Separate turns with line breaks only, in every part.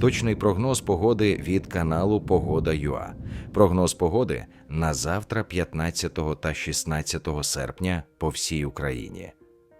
Точний прогноз погоди від каналу Погода ЮА. Прогноз погоди на завтра, 15 та 16 серпня по всій Україні.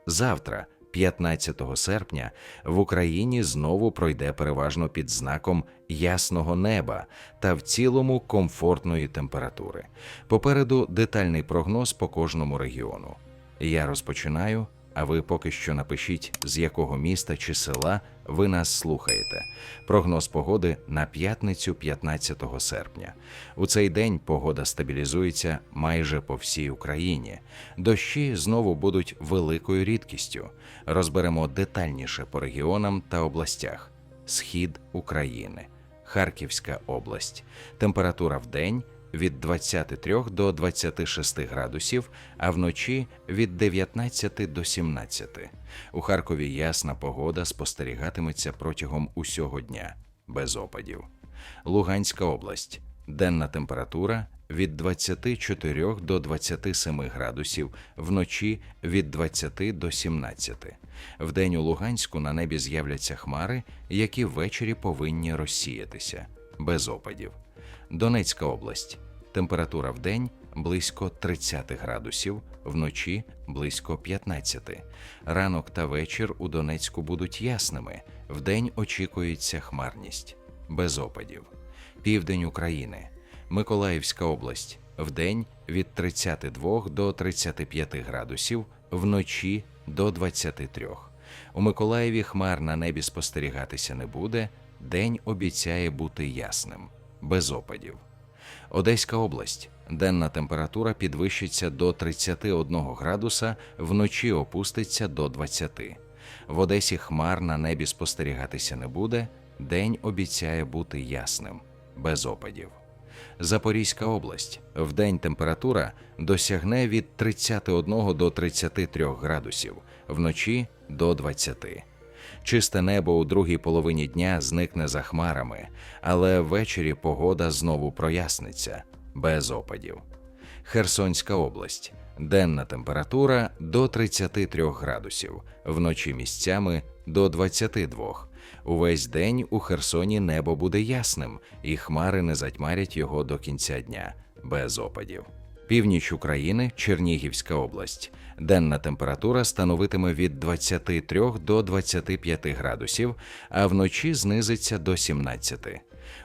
Завтра, 15 серпня, в Україні знову пройде переважно під знаком ясного неба та в цілому комфортної температури. Попереду детальний прогноз по кожному регіону. Я розпочинаю, а ви поки що напишіть, з якого міста чи села ви нас слухаєте. Прогноз погоди на п'ятницю 15 серпня. У цей день погода стабілізується майже по всій Україні. Дощі знову будуть великою рідкістю. Розберемо детальніше по регіонам та областях. Схід України, Харківська область. Температура в день від 23 до 26 градусів, а вночі від 19 до 17. У Харкові ясна погода спостерігатиметься протягом усього дня, без опадів. Луганська область. Денна температура від 24 до 27 градусів, вночі від 20 до 17. Вдень у Луганську на небі з'являться хмари, які ввечері повинні розсіятися, без опадів. Донецька область. Температура в день близько 30 градусів, вночі близько 15. Ранок та вечір у Донецьку будуть ясними. Вдень очікується хмарність, без опадів. Південь України. Миколаївська область. Вдень від 32 до 35 градусів, вночі до 23. У Миколаєві хмар на небі спостерігатися не буде. День обіцяє бути ясним, без опадів. Одеська область. Денна температура підвищиться до 31 градуса, вночі опуститься до 20. В Одесі хмар на небі спостерігатися не буде. День обіцяє бути ясним, без опадів. Запорізька область. Вдень температура досягне від 31 до 33 градусів, вночі до 20. Чисте небо у другій половині дня зникне за хмарами, але ввечері погода знову проясниться без опадів. Херсонська область. Денна температура до 33 градусів, вночі місцями до 22. Увесь день у Херсоні небо буде ясним, і хмари не затьмарять його до кінця дня без опадів. Північ України, Чернігівська область. Денна температура становитиме від 23 до 25 градусів, а вночі знизиться до 17.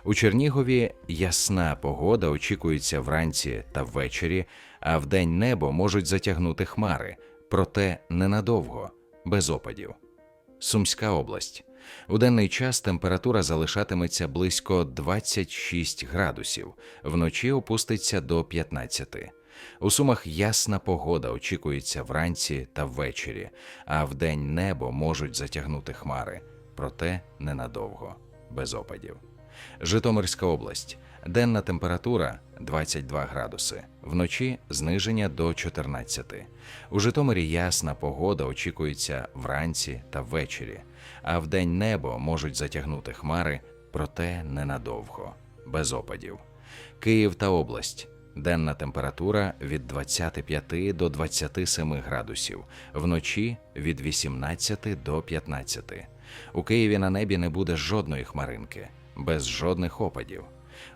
У Чернігові ясна погода очікується вранці та ввечері, а вдень небо можуть затягнути хмари, проте ненадовго, без опадів. Сумська область. У денний час температура залишатиметься близько 26 градусів, вночі опуститься до 15. У Сумах ясна погода очікується вранці та ввечері, а вдень небо можуть затягнути хмари, проте ненадовго, без опадів. Житомирська область. Денна температура 22 градуси, вночі зниження до 14. У Житомирі ясна погода очікується вранці та ввечері, а вдень небо можуть затягнути хмари, проте ненадовго, без опадів. Київ та область. Денна температура від 25 до 27 градусів, вночі від 18 до 15. У Києві на небі не буде жодної хмаринки, без жодних опадів.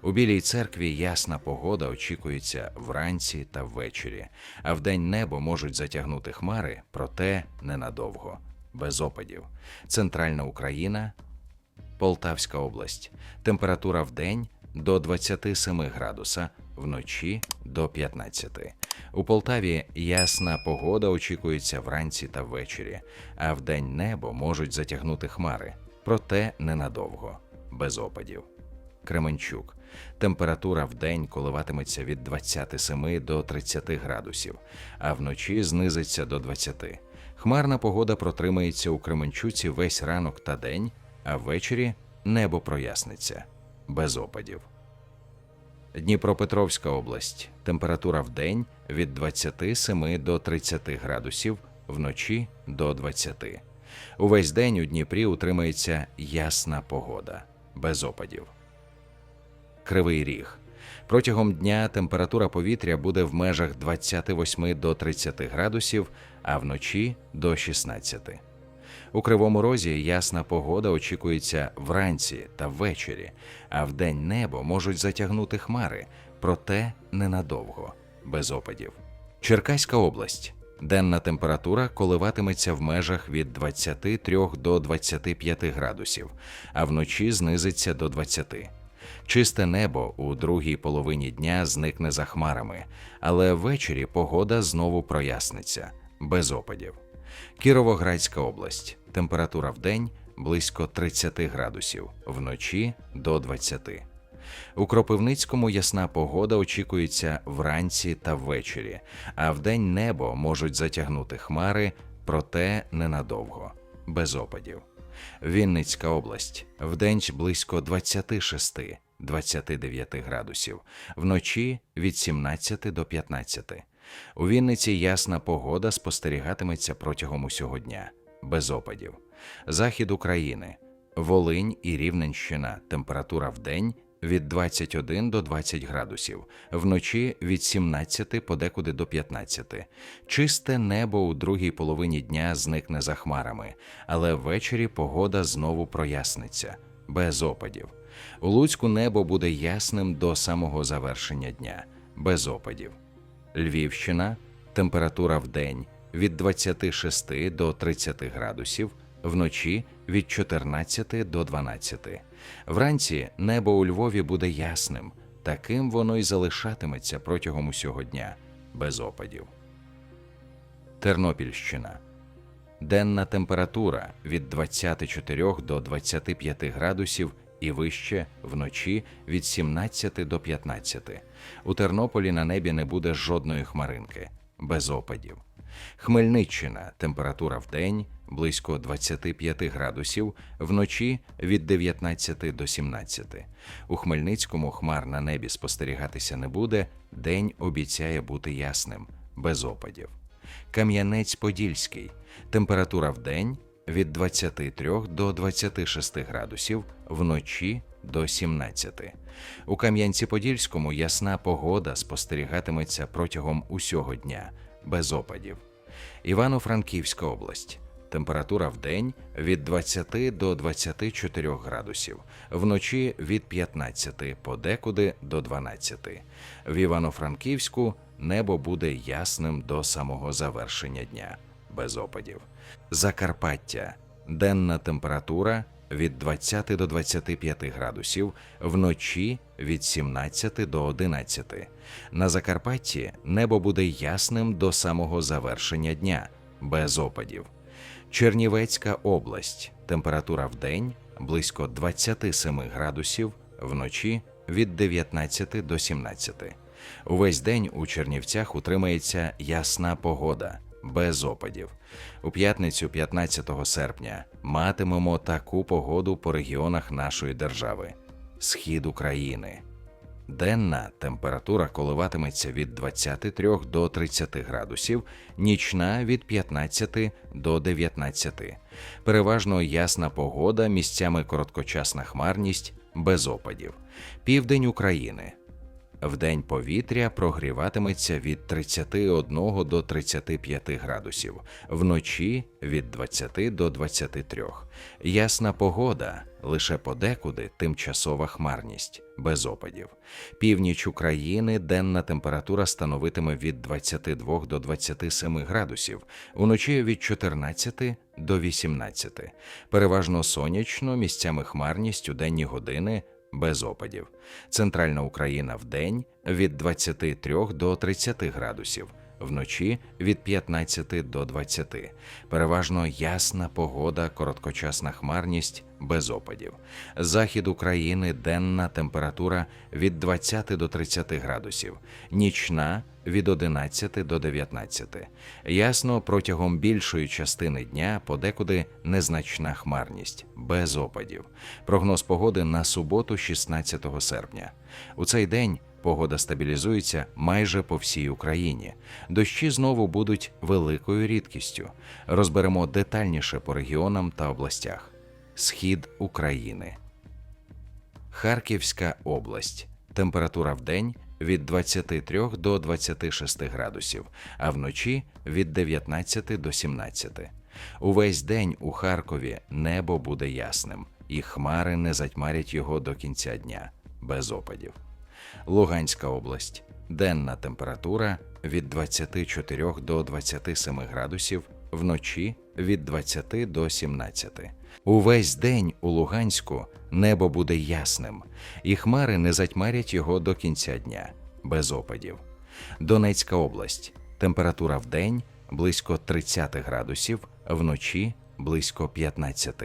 У Білій церкві ясна погода очікується вранці та ввечері, а вдень небо можуть затягнути хмари, проте ненадовго, без опадів. Центральна Україна, Полтавська область. Температура в день до 27 градуса, вночі до 15. У Полтаві ясна погода очікується вранці та ввечері, а вдень небо можуть затягнути хмари, проте ненадовго, без опадів. Кременчук. Температура в день коливатиметься від 27 до 30 градусів, а вночі знизиться до 20. Хмарна погода протримається у Кременчуці весь ранок та день, а ввечері небо проясниться без опадів. Дніпропетровська область. Температура в день від 27 до 30 градусів, вночі до 20. Увесь день у Дніпрі утримається ясна погода, без опадів. Кривий Ріг. Протягом дня температура повітря буде в межах 28 до 30 градусів, а вночі до 16. У Кривому Розі ясна погода очікується вранці та ввечері, а вдень небо можуть затягнути хмари, проте ненадовго, без опадів. Черкаська область. Денна температура коливатиметься в межах від 23 до 25 градусів, а вночі знизиться до 20. Чисте небо у другій половині дня зникне за хмарами, але ввечері погода знову проясниться без опадів. Кіровоградська область. Температура в день близько 30 градусів, вночі до 20. У Кропивницькому ясна погода очікується вранці та ввечері, а вдень небо можуть затягнути хмари, проте ненадовго, без опадів. Вінницька область вдень близько 26-29 градусів, вночі від 17 до 15. У Вінниці ясна погода спостерігатиметься протягом усього дня, без опадів. Захід України, Волинь і Рівненщина. Температура в день від 21 до 20 градусів, вночі від 17 подекуди до 15. Чисте небо у другій половині дня зникне за хмарами, але ввечері погода знову проясниться, без опадів. У Луцьку небо буде ясним до самого завершення дня, без опадів. Львівщина температура в день від 26 до 30 градусів, вночі від 14 до 12. Вранці небо у Львові буде ясним, таким воно й залишатиметься протягом усього дня, без опадів. Тернопільщина денна температура від 24 до 25 градусів і вище вночі від 17 до 15. У Тернополі на небі не буде жодної хмаринки, без опадів. Хмельниччина температура в день близько 25 градусів, вночі від 19 до 17. У Хмельницькому хмар на небі спостерігатися не буде, день обіцяє бути ясним, без опадів. Кам'янець-Подільський температура в день від 23 до 26 градусів, вночі до 17. У Кам'янці-Подільському ясна погода спостерігатиметься протягом усього дня, без опадів. Івано-Франківська область. Температура в день від 20 до 24 градусів, вночі від 15 подекуди до 12. В Івано-Франківську небо буде ясним до самого завершення дня, без опадів. Закарпаття. Денна температура від 20 до 25 градусів, вночі від 17 до 11. На Закарпатті небо буде ясним до самого завершення дня, без опадів. Чернівецька область. Температура в день близько 27 градусів, вночі від 19 до 17. Увесь день у Чернівцях утримається ясна погода, без опадів. У п'ятницю, 15 серпня, матимемо таку погоду по регіонах нашої держави: Схід України. Денна температура коливатиметься від 23 до 30 градусів, нічна від 15 до 19. Переважно ясна погода, місцями короткочасна хмарність, без опадів. Південь України. Вдень повітря прогріватиметься від 31 до 35 градусів, вночі від 20 до 23. Ясна погода, лише подекуди тимчасова хмарність, без опадів. Північ України денна температура становитиме від 22 до 27 градусів, уночі від 14 до 18. Переважно сонячно, місцями хмарність у денні години без опадів. Центральна Україна в день від 23 до 30 градусів, вночі від 15 до 20. Переважно ясна погода, короткочасна хмарність без опадів. Захід України денна температура від 20 до 30 градусів, нічна від 11 до 19. Ясно, протягом більшої частини дня подекуди незначна хмарність, без опадів. Прогноз погоди на суботу, 16 серпня. У цей день погода стабілізується майже по всій Україні. Дощі знову будуть великою рідкістю. Розберемо детальніше по регіонам та областях. Схід України. Харківська область. Температура в день від 23 до 26 градусів, а вночі від 19 до 17. Увесь день у Харкові небо буде ясним, і хмари не затьмарять його до кінця дня без опадів. Луганська область. Денна температура від 24 до 27 градусів, вночі від 20 до 17. Увесь день у Луганську небо буде ясним, і хмари не затьмарять його до кінця дня без опадів. Донецька область. Температура в день близько 30 градусів, вночі близько 15.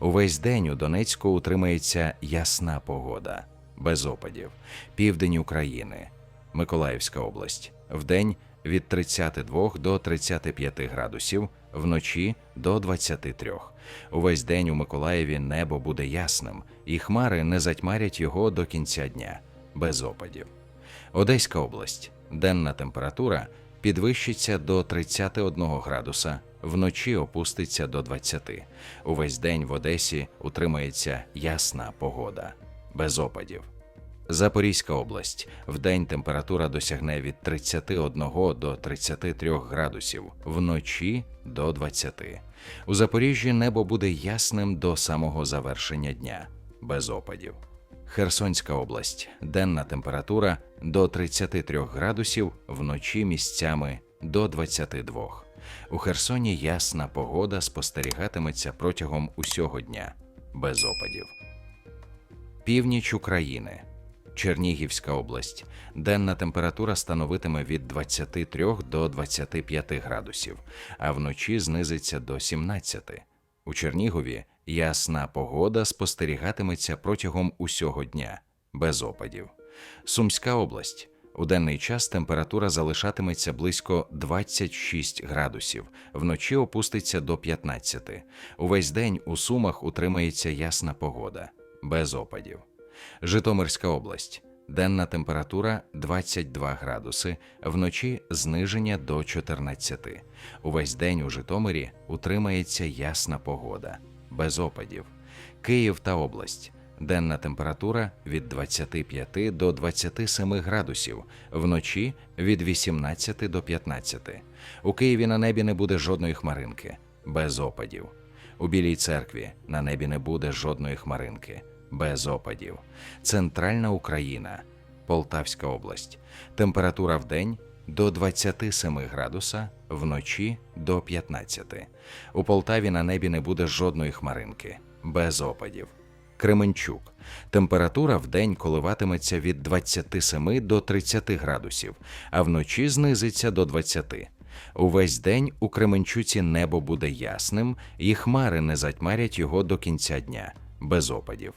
Увесь день у Донецьку утримається ясна погода, без опадів. Південь України, Миколаївська область. Вдень від 32 до 35 градусів, вночі до 23. Увесь день у Миколаєві небо буде ясним, і хмари не затьмарять його до кінця дня, без опадів. Одеська область. Денна температура підвищиться до 31 градуса, вночі опуститься до 20. Увесь день в Одесі утримається ясна погода, без опадів. Запорізька область. Вдень температура досягне від 31 до 33 градусів, вночі до 20. У Запоріжжі небо буде ясним до самого завершення дня, без опадів. Херсонська область. Денна температура до 33 градусів, вночі місцями до 22. У Херсоні ясна погода спостерігатиметься протягом усього дня, без опадів. Північ України. Чернігівська область. Денна температура становитиме від 23 до 25 градусів, а вночі знизиться до 17. У Чернігові ясна погода спостерігатиметься протягом усього дня, без опадів. Сумська область. У денний час температура залишатиметься близько 26 градусів, вночі опуститься до 15. Увесь день у Сумах утримається ясна погода, без опадів. Житомирська область. Денна температура 22 градуси, вночі зниження до 14. Увесь день у Житомирі утримається ясна погода, без опадів. Київ та область. Денна температура від 25 до 27 градусів, вночі від 18 до 15. У Києві на небі не буде жодної хмаринки, без опадів. У Білій церкві на небі не буде жодної хмаринки, без опадів. Центральна Україна, Полтавська область. Температура в день до 27 градуса, вночі до 15. У Полтаві на небі не буде жодної хмаринки, без опадів. Кременчук. Температура в день коливатиметься від 27 до 30 градусів, а вночі знизиться до 20. Увесь день у Кременчуці небо буде ясним, і хмари не затьмарять його до кінця дня, без опадів.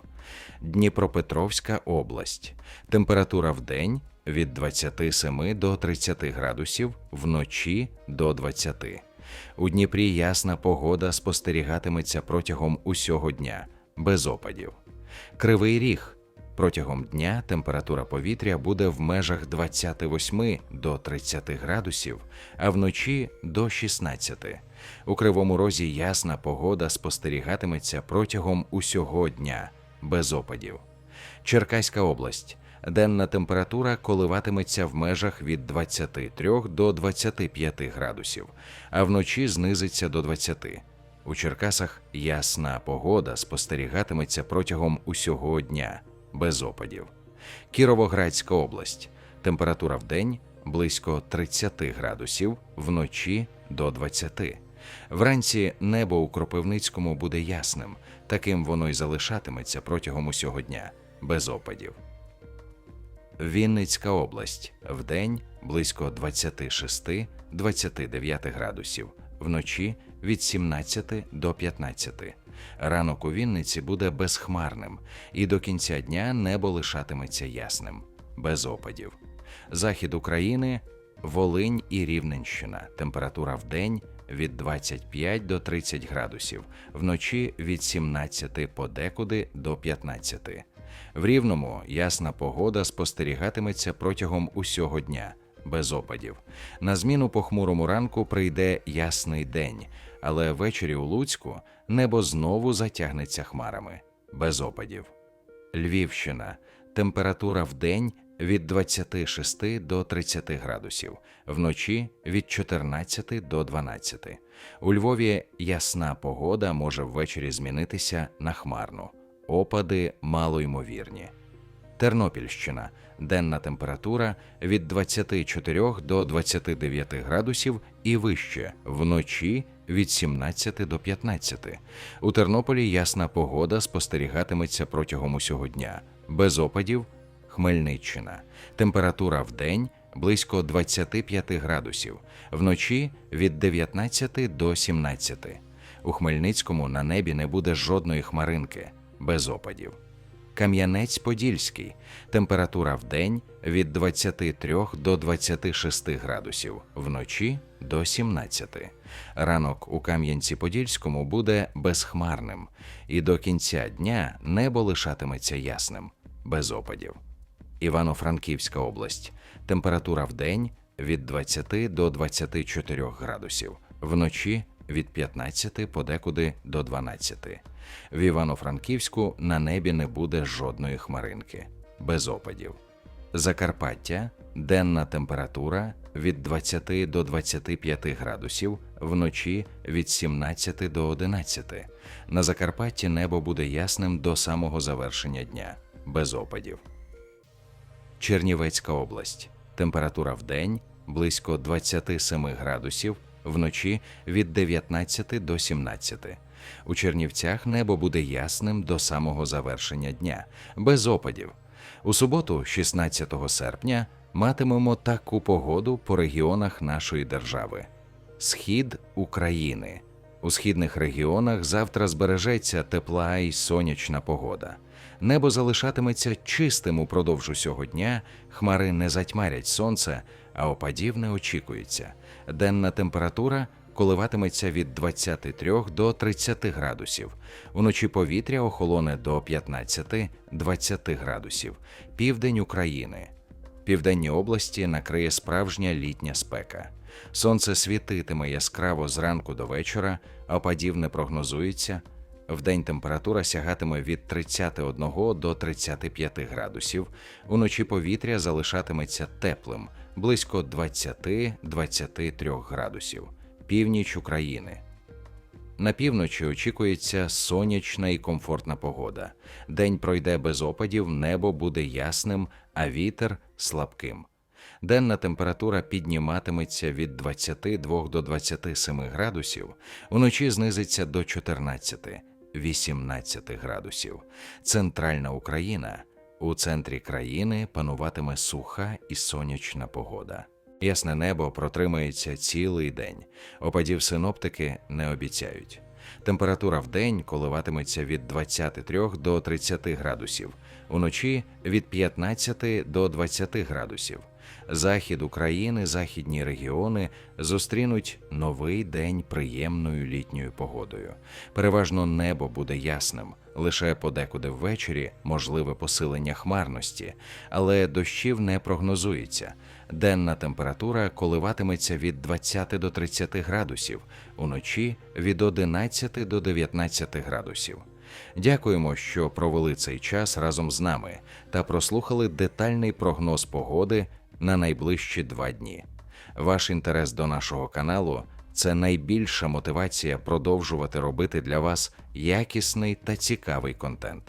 Дніпропетровська область. Температура в день від 27 до 30 градусів, вночі до 20. У Дніпрі ясна погода спостерігатиметься протягом усього дня, без опадів. Кривий ріг. Протягом дня температура повітря буде в межах 28 до 30 градусів, а вночі до 16. У кривому розі ясна погода спостерігатиметься протягом усього дня, без опадів. Черкаська область. Денна температура коливатиметься в межах від 23 до 25 градусів, а вночі знизиться до 20. У Черкасах ясна погода спостерігатиметься протягом усього дня, без опадів. Кіровоградська область. Температура в день близько 30 градусів, вночі до 20. Вранці небо у Кропивницькому буде ясним, таким воно й залишатиметься протягом усього дня, без опадів. Вінницька область вдень близько 26-29 градусів, вночі від 17 до 15. Ранок у Вінниці буде безхмарним, і до кінця дня небо лишатиметься ясним, без опадів. Захід України, Волинь і Рівненщина. Температура в день від 25 до 30 градусів, вночі від 17 подекуди до 15. В Рівному ясна погода спостерігатиметься протягом усього дня, без опадів. На зміну похмурому ранку прийде ясний день, але ввечері у Луцьку небо знову затягнеться хмарами, без опадів. Львівщина. Температура в день від 26 до 30 градусів, вночі від 14 до 12. У Львові ясна погода може ввечері змінитися на хмарну. Опади малоймовірні. Тернопільщина. Денна температура від 24 до 29 градусів і вище, вночі від 17 до 15. У Тернополі ясна погода спостерігатиметься протягом усього дня, без опадів. Хмельниччина. Температура в день близько 25 градусів, вночі від 19 до 17. У Хмельницькому на небі не буде жодної хмаринки, без опадів. Кам'янець-Подільський. Температура в день від 23 до 26 градусів, вночі до 17. Ранок у Кам'янці-Подільському буде безхмарним, і до кінця дня небо лишатиметься ясним, без опадів. Івано-Франківська область. Температура в день від 20 до 24 градусів, вночі від 15 подекуди до 12. В Івано-Франківську на небі не буде жодної хмаринки, без опадів. Закарпаття денна температура від 20 до 25 градусів, вночі від 17 до 11. На Закарпатті небо буде ясним до самого завершення дня, без опадів. Чернівецька область. Температура в день близько 27 градусів, вночі від 19 до 17. У Чернівцях небо буде ясним до самого завершення дня, без опадів. У суботу, 16 серпня, матимемо таку погоду по регіонах нашої держави: Схід України. У східних регіонах завтра збережеться тепла і сонячна погода. Небо залишатиметься чистим упродовж усього дня, хмари не затьмарять сонце, а опадів не очікується. Денна температура коливатиметься від 23 до 30 градусів. Уночі повітря охолоне до 15-20 градусів. Південь України. Південні області накриє справжня літня спека. Сонце світитиме яскраво зранку до вечора, а опадів не прогнозується. Вдень температура сягатиме від 31 до 35 градусів. Уночі повітря залишатиметься теплим, близько 20-23 градусів. Північ України. На півночі очікується сонячна і комфортна погода. День пройде без опадів, небо буде ясним, а вітер слабким. Денна температура підніматиметься від 22 до 27 градусів, уночі знизиться до 14-18 градусів. Центральна Україна у центрі країни пануватиме суха і сонячна погода. Ясне небо протримається цілий день. Опадів синоптики не обіцяють. Температура в день коливатиметься від 23 до 30 градусів, уночі від 15 до 20 градусів. Захід України, західні регіони зустрінуть новий день приємною літньою погодою. Переважно небо буде ясним, лише подекуди ввечері можливе посилення хмарності, але дощів не прогнозується. Денна температура коливатиметься від 20 до 30 градусів, уночі від 11 до 19 градусів. Дякуємо, що провели цей час разом з нами та прослухали детальний прогноз погоди на найближчі два дні. Ваш інтерес до нашого каналу це найбільша мотивація продовжувати робити для вас якісний та цікавий контент.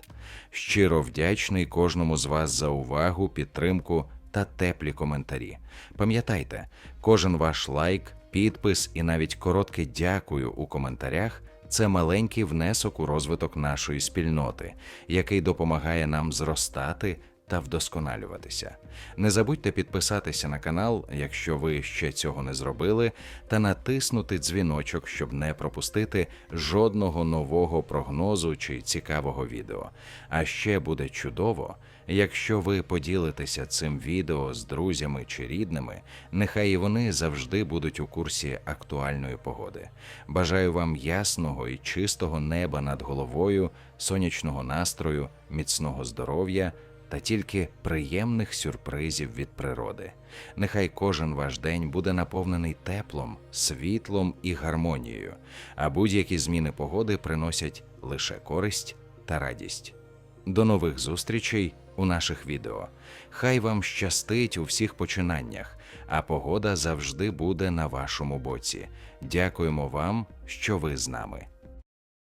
Щиро вдячний кожному з вас за увагу, підтримку та теплі коментарі. Пам'ятайте, кожен ваш лайк, підпис і навіть коротке дякую у коментарях. Це маленький внесок у розвиток нашої спільноти, який допомагає нам зростати та вдосконалюватися. Не забудьте підписатися на канал, якщо ви ще цього не зробили, та натиснути дзвіночок, щоб не пропустити жодного нового прогнозу чи цікавого відео. А ще буде чудово, якщо ви поділитеся цим відео з друзями чи рідними, нехай і вони завжди будуть у курсі актуальної погоди. Бажаю вам ясного і чистого неба над головою, сонячного настрою, міцного здоров'я та тільки приємних сюрпризів від природи. Нехай кожен ваш день буде наповнений теплом, світлом і гармонією, а будь-які зміни погоди приносять лише користь та радість. До нових зустрічей у наших відео. Хай вам щастить у всіх починаннях, а погода завжди буде на вашому боці. Дякуємо вам, що ви з нами.